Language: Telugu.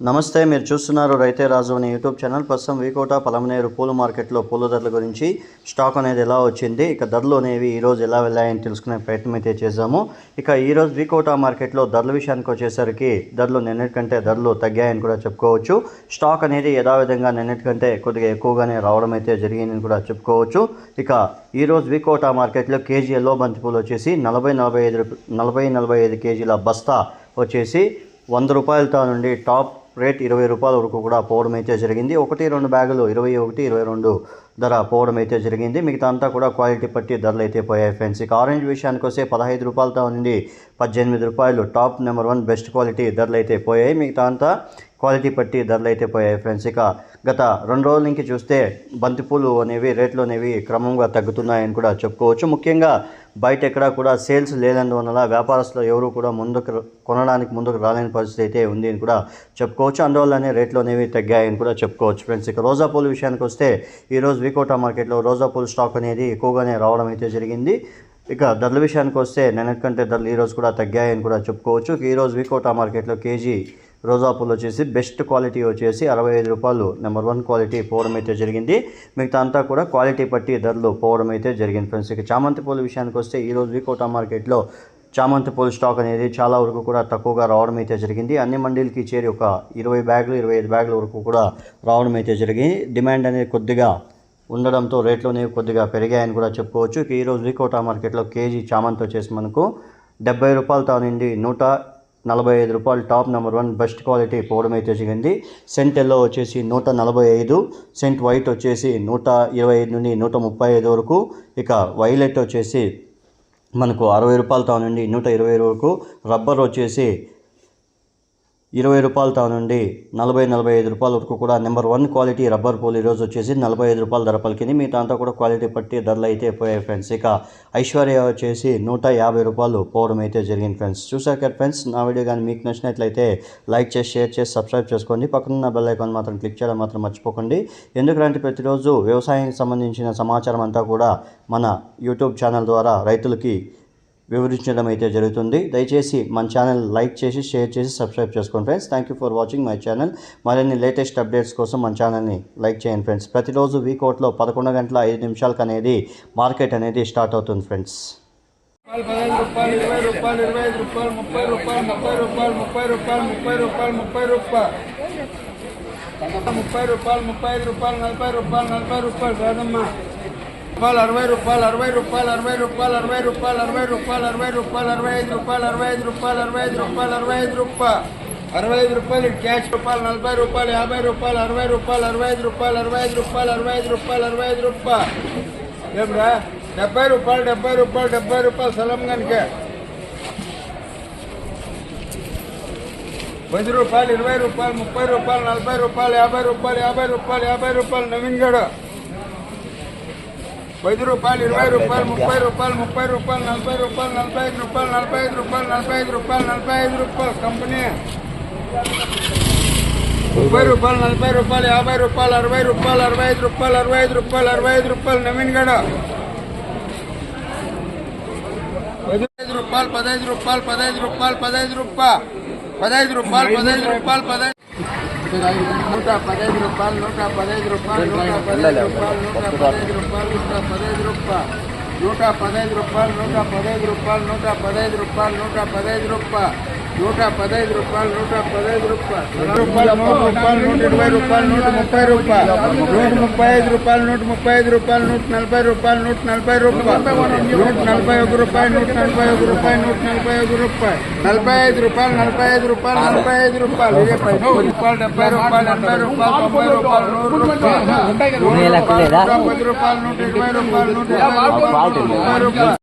నమస్తే మీరు చూస్తున్నారు రైతే రాజు అనే యూట్యూబ్ ఛానల్. ప్రస్తుతం వీకోట పలమనేరు పూల మార్కెట్లో పూల ధరల గురించి స్టాక్ అనేది ఎలా వచ్చింది ఇక ధరలు అనేవి ఈరోజు ఎలా వెళ్ళాయని తెలుసుకునే ప్రయత్నం అయితే చేశాము. ఇక ఈరోజు వీకోట మార్కెట్లో ధరల విషయానికి వచ్చేసరికి ధరలు నిన్నటికంటే ధరలు తగ్గాయని కూడా చెప్పుకోవచ్చు. స్టాక్ అనేది యథావిధంగా నిన్నటికంటే కొద్దిగా ఎక్కువగానే రావడం అయితే జరిగిందని కూడా చెప్పుకోవచ్చు. ఇక ఈరోజు వీకోట మార్కెట్లో కేజీ ఎల్లో బంతిపూలు వచ్చేసి నలభై నలభై ఐదు నలభై నలభై ఐదు కేజీల బస్తా వచ్చేసి వంద రూపాయలతో నుండి టాప్ రేట్ ఇరవై రూపాయల వరకు కూడా పోవడం అయితే జరిగింది. ఒకటి రెండు బ్యాగులు ఇరవై ఒకటి ఇరవై రెండు ధర పోవడం అయితే జరిగింది. మిగతా అంతా కూడా క్వాలిటీ పట్టి ధరలు అయితే పోయాయి ఫ్రెండ్స్. ఇక ఆరెంజ్ విషయానికి వస్తే పదహైదు రూపాయలతో నుండి పద్దెనిమిది రూపాయలు. Top number one best quality ధరలు అయితే పోయాయి. మిగతా అంతా క్వాలిటీ పట్టి ధరలు అయితే పోయాయి ఫ్రెండ్స్. ఇక గత రెండు రోజుల నుంచి చూస్తే బంతిపూలు అనేవి రేట్లు అనేవి క్రమంగా తగ్గుతున్నాయని కూడా చెప్పుకోవచ్చు. ముఖ్యంగా బయట ఎక్కడా కూడా సేల్స్ లేనందువల్ల వ్యాపారస్తులు ఎవరు కూడా ముందుకు కొనడానికి ముందుకు రాలేని పరిస్థితి అయితే ఉంది అని కూడా చెప్పుకోవచ్చు. అందువల్లనే రేట్లు అనేవి తగ్గాయని కూడా చెప్పుకోవచ్చు ఫ్రెండ్స్. ఇక రోజా పూల విషయానికి వస్తే ఈరోజు వికోటా మార్కెట్లో రోజా పూల స్టాక్ అనేది ఎక్కువగానే రావడం అయితే జరిగింది. ఇక ధరల విషయానికి వస్తే నిన్నటి కంటే ధరలు ఈరోజు కూడా తగ్గాయని కూడా చెప్పుకోవచ్చు. ఈరోజు వికోటా మార్కెట్లో కేజీ రోజా పూలు వచ్చేసి బెస్ట్ క్వాలిటీ వచ్చేసి అరవై ఐదు రూపాయలు నెంబర్ వన్ క్వాలిటీ పోవడం అయితే జరిగింది. మిగతా అంతా కూడా క్వాలిటీ పట్టి ధరలు పోవడం అయితే జరిగింది ఫ్రెండ్స్. ఇక చామంతి పూల విషయానికి వస్తే ఈరోజు వికోటా మార్కెట్లో చామంతి పూల స్టాక్ అనేది చాలా వరకు కూడా తక్కువగా రావడం అయితే జరిగింది. అన్ని మండీలకి చేరి ఒక ఇరవై బ్యాగులు ఇరవై ఐదు బ్యాగుల వరకు కూడా రావడం అయితే జరిగింది. డిమాండ్ అనేది కొద్దిగా ఉండడంతో రేట్లు అనేవి కొద్దిగా పెరిగాయని కూడా చెప్పుకోవచ్చు. ఈరోజు వికోటా మార్కెట్లో కేజీ చామంతి వచ్చేసి మనకు డెబ్బై రూపాయలతో నుండి నూట నలభై ఐదు రూపాయలు top number one best quality పోవడం అయితే జరిగింది సెంట్ ఎల్లో వచ్చేసి నూట నలభై ఐదు సెంట్ వైట్ వచ్చేసి నూట ఇరవై ఐదు నుండి నూట ముప్పై ఐదు వరకు. ఇక వైలెట్ వచ్చేసి మనకు అరవై రూపాయలతో నుండి నూట ఇరవై వరకు. రబ్బర్ వచ్చేసి ఇరవై రూపాయలతో నుండి నలభై నలభై ఐదు రూపాయల వరకు కూడా నెంబర్ వన్ క్వాలిటీ రబ్బర్ పూలు ఈరోజు వచ్చేసి నలభై ఐదు రూపాయల ధర పలికింది. మిగతా అంతా కూడా క్వాలిటీ పట్టి ధరలు అయితే పోయాయి ఫ్రెండ్స్. ఇక ఐశ్వర్య వచ్చేసి నూట యాభై రూపాయలు పోవడం అయితే జరిగింది ఫ్రెండ్స్. చూసారు కదా ఫ్రెండ్స్ నా వీడియో కానీ మీకు నచ్చినట్లయితే లైక్ చేసి షేర్ చేసి సబ్స్క్రైబ్ చేసుకోండి. పక్కన బెల్ ఐకాన్ మాత్రం క్లిక్ చేయడం మాత్రం మర్చిపోకండి. ఎందుకంటే ప్రతిరోజు వ్యవసాయానికి సంబంధించిన సమాచారం అంతా కూడా మన యూట్యూబ్ ఛానల్ ద్వారా రైతులకి వివరించడం అయితే జరుగుతుంది దయచేసి మన ఛానల్ లైక్ చేసి షేర్ చేసి సబ్స్క్రైబ్ చేసుకోండి friends thank you for watching my channel మరిన్ని లేటెస్ట్ అప్డేట్స్ కోసం మన ఛానల్ని లైక్ చేయండి ఫ్రెండ్స్ ప్రతిరోజు వీకౌట్లో పదకొండు గంటల ఐదు నిమిషాలకు అనేది మార్కెట్ అనేది స్టార్ట్ అవుతుంది ఫ్రెండ్స్ పదహైదు రూపాయలు ఇరవై రూపాయలు ఇరవై ఐదు రూపాయలు ముప్పై రూపాయలు ముప్పై రూపాయలు ముప్పై రూపాయలు ముప్పై రూపాయలు ముప్పై రూపాయలు ముప్పై రూపాయలు ముప్పై ఐదు రూపాయలు నలభై రూపాయలు నలభై రూపాయలు రాదమ్మా రూపాయలు అరవై రూపాయలు అరవై రూపాయలు అరవై రూపాయలు అరవై రూపాయలు అరవై రూపాయలు అరవై రూపాయలు అరవై ఐదు రూపాయలు అరవై ఐదు రూపాయలు అరవై ఐదు రూపాయలు అరవై ఐదు రూపాయలు అరవై ఐదు రూపాయలు క్యాష్ రూపాయలు నలభై రూపాయలు యాభై రూపాయలు అరవై రూపాయలు అరవై ఐదు రూపాయలు అరవై ఐదు రూపాయలు అరవై ఐదు రూపాయలు అరవై ఐదు రూపాయలు ఏమ్రా డెబ్బై రూపాయలు డెబ్బై రూపాయలు డెబ్బై రూపాయలు సలం కనుక పది రూపాయలు ఇరవై రూపాయలు ముప్పై రూపాయలు నలభై రూపాయలు యాభై రూపాయలు యాభై రూపాయలు యాభై రూపాయలు నవీన్ గడు పది రూపాయలు ఇరవై రూపాయలు ముప్పై రూపాయలు ముప్పై రూపాయలు నలభై రూపాయలు నలభై ఐదు రూపాయలు నలభై ఐదు రూపాయలు నలభై ఐదు రూపాయలు నలభై ఐదు రూపాయలు కంపెనీ. ముప్పై రూపాయలు నలభై రూపాయలు యాభై రూపాయలు అరవై రూపాయలు అరవై ఐదు రూపాయలు అరవై ఐదు రూపాయలు అరవై ఐదు రూపాయలు నవీన్ గడ. పదహైదు రూపాయలు పదహైదు రూపాయలు పదహైదు రూపాయలు పదహైదు రూపాయలు పదహైదు రూపాయలు పదహైదు రూపాయలు పదహైదు నూట పదహైదు రూపాయలు నూట పదహైదు రూపాయలు నూట పదహైదు రూపాయలు నూట పదహైదు రూపాయలు నూట పదహైదు రూపాయలు నూట పదహైదు రూపాయలు నూట పదహైదు రూపాయలు నూట పదహైదు రూపాయలు నూట పదహైదు రూపాయలు నూట పదహైదు రూపాయలు నూట పదహైదు రూపాయలు రూపాయలు నూట రూపాయలు నూట ఇరవై రూపాయలు నూట ముప్పై రూపాయలు నూట ముప్పై ఐదు రూపాయలు నూట ముప్పై ఐదు రూపాయలు నూట నలభై రూపాయలు నూట నలభై రూపాయలు నూట నలభై ఒక రూపాయలు నూట నలభై ఒక రూపాయలు నూట నలభై ఒక రూపాయలు నలభై ఐదు రూపాయలు నలభై ఐదు రూపాయలు నలభై ఐదు రూపాయలు ఇదే పై రూపాయలు డెబ్బై రూపాయలు ఎనభై రూపాయలు తొంభై రూపాయలు నూరు రూపాయలు పది రూపాయలు నూట ఇరవై రూపాయలు నూట ఇరవై రూపాయలు ముప్పై రూపాయలు